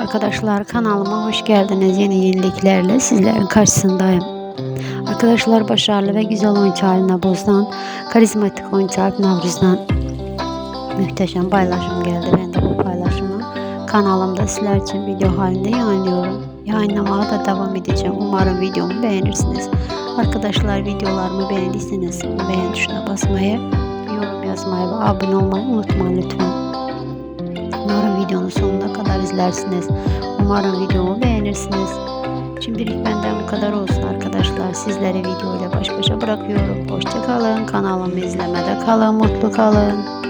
Arkadaşlar kanalıma hoş geldiniz. Yeni yeniliklerle sizlerin karşısındayım. Arkadaşlar başarılı ve güzel oyuncu haline bozulan karizmatik oyuncu Alp Navruz'dan muhteşem paylaşım geldi. Ben de bu paylaşımı kanalımda sizler için video halinde yayınlıyorum. Yayınlamaya da devam edeceğim. Umarım videomu beğenirsiniz. Arkadaşlar videolarımı beğendiyseniz beğen tuşuna basmayı, yorum yazmayı ve abone olmayı unutmayın lütfen. Umarım videonun sonuna kadar izlersiniz. Umarım videomu beğenirsiniz. Şimdilik benden bu kadar olsun arkadaşlar. Sizleri videoyla baş başa bırakıyorum. Hoşça kalın. Kanalımı izlemede kalın. Mutlu kalın.